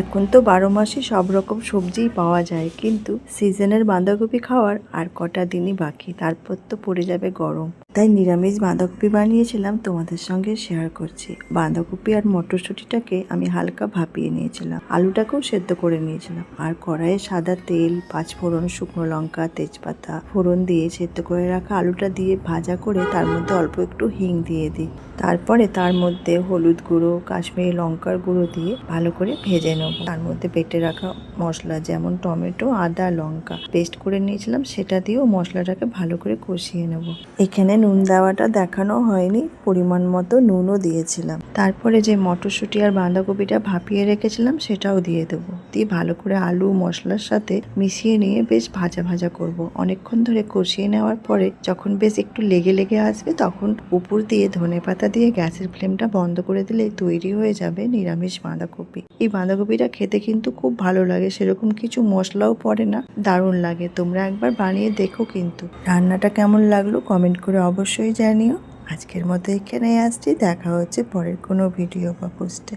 এখন তো বারো মাসে সব রকম সবজিই পাওয়া যায়, কিন্তু সিজনের বাঁধাকপি খাওয়ার আর কটা দিনই বাকি, তারপর তো পড়ে যাবে গরম। তাই নিরামিষ বাঁধাকপি বানিয়েছিলাম তোমাদের সঙ্গে শেয়ার করছি। বাঁধাকপি আর মটরশুঁটিটাকে আমি হালকা ভাপিয়ে নিয়েছিলাম। আলুটাকেও সেদ্ধ করে নিয়েছিলাম। আর কড়াইয়ে সাদা তেল পাঁচফোড়ন শুকনো লঙ্কা, তেজপাতা ফোড়ন দিয়ে সেদ্ধ করে রাখা আলুটা দিয়ে ভাজা করে তার মধ্যে অল্প একটু হিং দিয়ে দিই। তারপরে তার মধ্যে হলুদ গুঁড়ো, কাশ্মীরি লঙ্কার গুঁড়ো দিয়ে ভালো করে ভেজে নেব। তার মধ্যে বেটে রাখা মশলা যেমন টমেটো, আদা, লঙ্কা পেস্ট করে নিয়েছিলাম, সেটা দিয়েও মশলাটাকে ভালো করে কষিয়ে নেব। এখানে নুন দেওয়াটা দেখানো হয়নি, পরিমাণ মতো নুনও দিয়েছিলাম। তারপরে যে মটরশুঁটি আর বাঁধাকপিটা ভাপিয়ে রেখেছিলাম, সেটাও দিয়ে দেবো। দিয়ে ভালো করে আলু, মশলার সাথে মিশিয়ে নিয়ে বেশ ভাজা ভাজা করব। অনেকক্ষণ ধরে কষিয়ে নেওয়ার পরে যখন বেশ একটু লেগে লেগে আসবে, তখন উপর দিয়ে ধনে পাতা দিয়ে গ্যাসের ফ্লেমটা বন্ধ করে দিলে তৈরি হয়ে যাবে নিরামিষ বাঁধাকপি। এই বাঁধাকপিটা খেতে কিন্তু খুব ভালো লাগে, সেরকম কিছু মশলাও পড়ে না, দারুণ লাগে। তোমরা একবার বানিয়ে দেখো কিন্তু। রান্নাটা কেমন লাগল কমেন্ট করে অবশ্যই জানিও। আজকের মতো এখানেই আসছি। দেখা হচ্ছে পরের কোনো ভিডিও বা পোস্টে